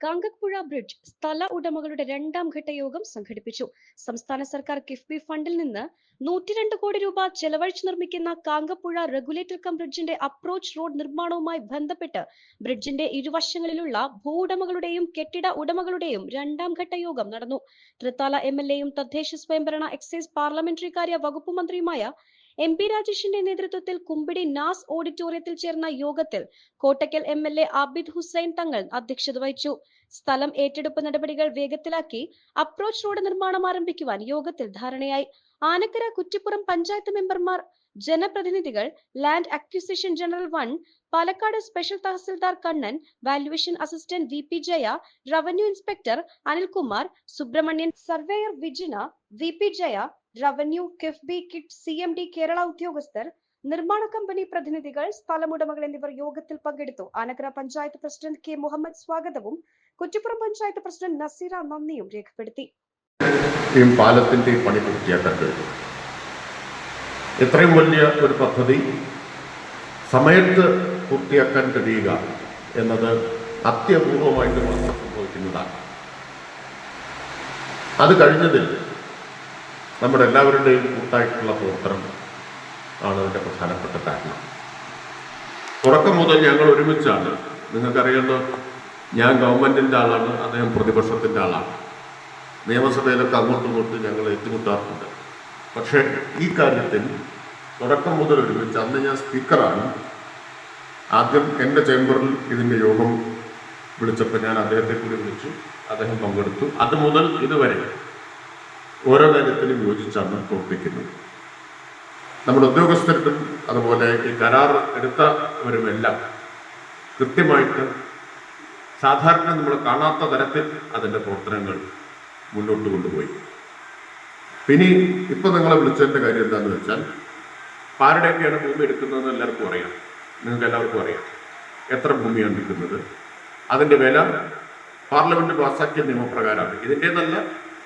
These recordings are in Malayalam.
കാങ്കപ്പുഴ ബ്രിഡ്ജ് സ്ഥല ഉടമകളുടെ രണ്ടാം ഘട്ട യോഗം സംഘടിപ്പിച്ചു. സംസ്ഥാന സർക്കാർ കിഫ്ബി ഫണ്ടിൽ നിന്ന് നൂറ്റിരണ്ട് കോടി രൂപ ചെലവഴിച്ച് നിർമ്മിക്കുന്ന കാങ്കപ്പുഴ റെഗുലേറ്റർ കം ബ്രിഡ്ജിന്റെ അപ്രോച്ച് റോഡ് നിർമ്മാണവുമായി ബന്ധപ്പെട്ട് ബ്രിഡ്ജിന്റെ ഇരുവശങ്ങളിലുള്ള ഭൂവുടമകളുടെയും കെട്ടിട ഉടമകളുടെയും രണ്ടാം ഘട്ട യോഗം നടന്നു. തൃത്താല എം എൽ എയും തദ്ദേശ സ്വയംഭരണ എക്സൈസ് പാർലമെന്ററി കാര്യ വകുപ്പ് മന്ത്രിയുമായ എം പി രാജേഷിന്റെ നേതൃത്വത്തിൽ കുമ്പിടി നാസ് ഓഡിറ്റോറിയത്തിൽ ചേർന്ന യോഗത്തിൽ Kottakkal M L A Abid Hussain Thangal അധ്യക്ഷത വഹിച്ചു. സ്ഥലം ഏറ്റെടുപ്പ് നടപടികൾ വേഗത്തിലാക്കി അപ്രോച്ച് റോഡ് നിർമ്മാണം ആരംഭിക്കുവാൻ യോഗത്തിൽ ധാരണയായി. ആനക്കര കുറ്റിപ്പുറം പഞ്ചായത്ത് മെമ്പർമാർ ജനപ്രതിനിധികൾ land acquisition general one Palakkad special tahsildar Kannan valuation assistant V P Jaya revenue inspector Anilkumar Subrahmanyan surveyor Vijina V P Jaya revenue KIIFB kit C M D Kerala ഉദ്യോഗസ്ഥർ നിർമ്മാണ കമ്പനി പ്രതിനിധികൾ സ്ഥലമുടമകൾ എന്നിവർ യോഗത്തിൽ പങ്കെടുത്തു. ആനക്കര പഞ്ചായത്ത് പ്രസിഡന്റ് കെ മുഹമ്മദ് സ്വാഗതവും കുറ്റിപ്പുറം പഞ്ചായത്ത് പ്രസിഡന്റ് നസീറ നന്ദിയും രേഖപ്പെടുത്തി. പാലത്തിന്റെ പണി പൂർത്തിയാക്കാൻ കഴിഞ്ഞു. ഇത്രയും വലിയ ഒരു പദ്ധതി സമയത്ത് പൂർത്തിയാക്കാൻ കഴിയുക എന്നത് അത്യപൂർവമായിട്ട് മാത്രം സംഭവിക്കുന്നതാണ്. അത് കഴിഞ്ഞതിൽ നമ്മുടെ എല്ലാവരുടെയും കൂട്ടായിട്ടുള്ള പ്രവർത്തനം ആണ് അതിന്റെ പ്രധാനപ്പെട്ട കാരണം. തുടക്കം മുതൽ ഞങ്ങൾ ഒരുമിച്ചാണ്. നിങ്ങൾക്കറിയാലോ ഞാൻ ഗവൺമെന്റിന്റെ ആളാണ് അദ്ദേഹം പ്രതിപക്ഷത്തിന്റെ ആളാണ്. നിയമസഭയിലൊക്കെ അങ്ങോട്ടും ഇങ്ങോട്ടും ഞങ്ങൾ ഏറ്റുമുട്ടാറുണ്ട്. പക്ഷേ ഈ കാര്യത്തിൽ തുടക്കം മുതൽ ഒരുമിച്ച് അന്ന് ഞാൻ സ്പീക്കറാണ്. ആദ്യം എന്റെ ചേംബറിൽ ഇതിന്റെ യോഗം വിളിച്ചപ്പോൾ ഞാൻ അദ്ദേഹത്തെ കൂടി വിളിച്ചു. അദ്ദേഹം പങ്കെടുത്തു. അത് മുതൽ ഇതുവരെ ഓരോ കാര്യത്തിലും യോജിച്ചാണ് പ്രവർത്തിക്കുന്നത്. നമ്മുടെ ഉദ്യോഗസ്ഥർക്കും അതുപോലെ ഈ കരാർ എടുത്തവരുമെല്ലാം കൃത്യമായിട്ട് സാധാരണ നമ്മൾ കാണാത്ത തരത്തിൽ അതിന്റെ പ്രവർത്തനങ്ങൾ മുന്നോട്ട് കൊണ്ടുപോയി. പിന്നെ ഇപ്പം നിങ്ങളെ വിളിച്ചതിന്റെ കാര്യം എന്താണെന്ന് വെച്ചാൽ ആരുടെയൊക്കെയാണ് ഭൂമി എടുക്കുന്നതെന്ന് എല്ലാവർക്കും അറിയാം. നിങ്ങൾക്ക് എല്ലാവർക്കും അറിയാം. എത്ര ഭൂമിയാണ് എടുക്കുന്നത്? അതിന്റെ വില പാർലമെന്റ് പാസാക്കിയ നിയമപ്രകാരമാണ്. ഇതിന്റെ നല്ല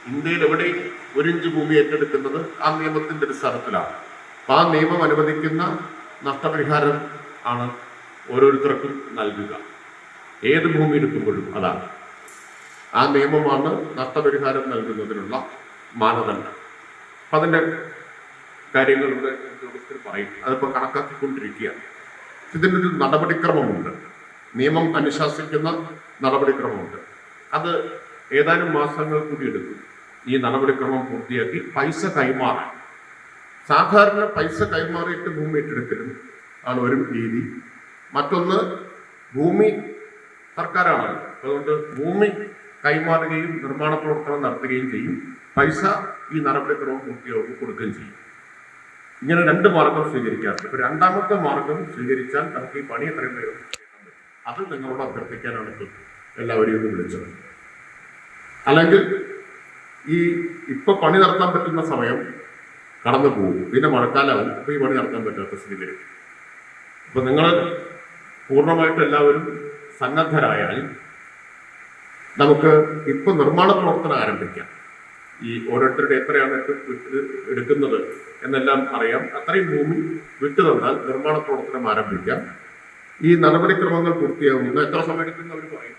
ഇന്ത്യയിൽ എവിടെ ഒരു ഇഞ്ച് ഭൂമി ഏറ്റെടുക്കുന്നത് ആ നിയമത്തിന്റെ അടിസ്ഥാനത്തിലാണ്. അപ്പം ആ നിയമം അനുവദിക്കുന്ന നഷ്ടപരിഹാരം ആണ് ഓരോരുത്തർക്കും നൽകുക. ഏത് ഭൂമി എടുക്കുമ്പോഴും അതാണ് ആ നിയമമാണ് നഷ്ടപരിഹാരം നൽകുന്നതിനുള്ള മാനദണ്ഡം. അപ്പം അതിന്റെ കാര്യങ്ങളുടെ ഉദ്യോഗസ്ഥർ പറയും. അതിപ്പോൾ കണക്കാക്കിക്കൊണ്ടിരിക്കുകയാണ് ഇതിനൊരു നടപടിക്രമമുണ്ട്. നിയമം അനുശാസിക്കുന്ന നടപടിക്രമമുണ്ട്. അത് ഏതാനും മാസങ്ങൾ കൂടി എടുക്കും. ഈ നടപടിക്രമം പൂർത്തിയാക്കി പൈസ കൈമാറാൻ. സാധാരണ പൈസ കൈമാറിയിട്ട് ഭൂമി ഏറ്റെടുക്കലും ആണ് ഒരു രീതി. മറ്റൊന്ന് ഭൂമി സർക്കാരാണല്ലോ. അതുകൊണ്ട് ഭൂമി കൈമാറുകയും നിർമ്മാണ പ്രവർത്തനം നടത്തുകയും ചെയ്യും. പൈസ ഈ നടപടിക്രമം പൂർത്തിയാകുമ്പോൾ കൊടുക്കുകയും ചെയ്യും. ഇങ്ങനെ രണ്ട് മാർഗം സ്വീകരിക്കാറുണ്ട്. ഇപ്പൊ രണ്ടാമത്തെ മാർഗം സ്വീകരിച്ചാൽ നമുക്ക് ഈ പണി എത്രയും വേഗം. അത് നിങ്ങളോട് അഭ്യർത്ഥിക്കാനാണ് ഇപ്പോൾ എല്ലാവരെയും ഒന്ന് വിളിച്ചത്. അല്ലെങ്കിൽ ഈ ഇപ്പൊ പണി നടത്താൻ പറ്റുന്ന സമയം കടന്നു പോകും. പിന്നെ മഴക്കാലമാവും ഇപ്പൊ ഈ പണി നടത്താൻ പറ്റാത്ത സ്ഥിതി വരും അപ്പൊ നിങ്ങൾ പൂർണമായിട്ട് എല്ലാവരും സന്നദ്ധരായാൽ നമുക്ക് ഇപ്പൊ നിർമ്മാണ പ്രവർത്തനം ആരംഭിക്കാം. ഈ ഓരോരുത്തരുടെ എത്രയാണ് എടുക്കുന്നത് എന്നെല്ലാം അറിയാം. അത്രയും ഭൂമി വിട്ടു തന്നാൽ നിർമ്മാണ പ്രവർത്തനം ആരംഭിക്കാം. ഈ നടപടിക്രമങ്ങൾ പൂർത്തിയാകുന്ന എത്ര സമയം എടുക്കും അവർ പറയും?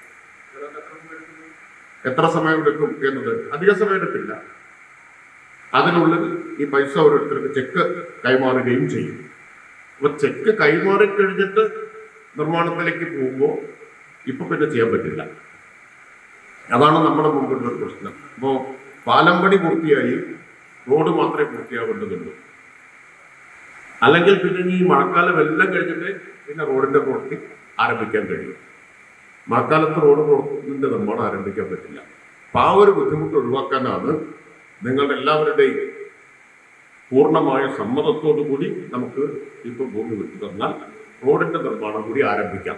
എത്ര സമയം എടുക്കും എന്നത് അധിക സമയം എടുക്കില്ല. അതിനുള്ളിൽ ഈ പൈസ ഓരോരുത്തർക്ക് ചെക്ക് കൈമാറുകയും ചെയ്യും. അപ്പൊ ചെക്ക് കൈമാറിക്കഴിഞ്ഞിട്ട് നിർമ്മാണത്തിലേക്ക് പോകുമ്പോൾ ഇപ്പൊ പിന്നെ ചെയ്യാൻ പറ്റില്ല. അതാണ് നമ്മുടെ മുമ്പിലുള്ള ഒരു പ്രശ്നം. അപ്പോൾ പാലം പണി പൂർത്തിയായി റോഡ് മാത്രമേ പൂർത്തിയാവേണ്ടതുള്ളൂ. അല്ലെങ്കിൽ പിന്നെ ഈ മഴക്കാലം എല്ലാം കഴിഞ്ഞിട്ട് പിന്നെ റോഡിന്റെ പ്രവൃത്തി ആരംഭിക്കാൻ കഴിയും. മഴക്കാലത്ത് റോഡ് പ്രവർത്തനത്തിന്റെ നിർമ്മാണം ആരംഭിക്കാൻ പറ്റില്ല. അപ്പൊ ആ ഒരു ബുദ്ധിമുട്ട് ഒഴിവാക്കാനാണ് നിങ്ങളുടെ എല്ലാവരുടെയും പൂർണമായ സമ്മതത്തോടു കൂടി നമുക്ക് ഇപ്പോൾ ഭൂമി വിട്ടു തന്നാൽ റോഡിന്റെ നിർമ്മാണം കൂടി ആരംഭിക്കാം.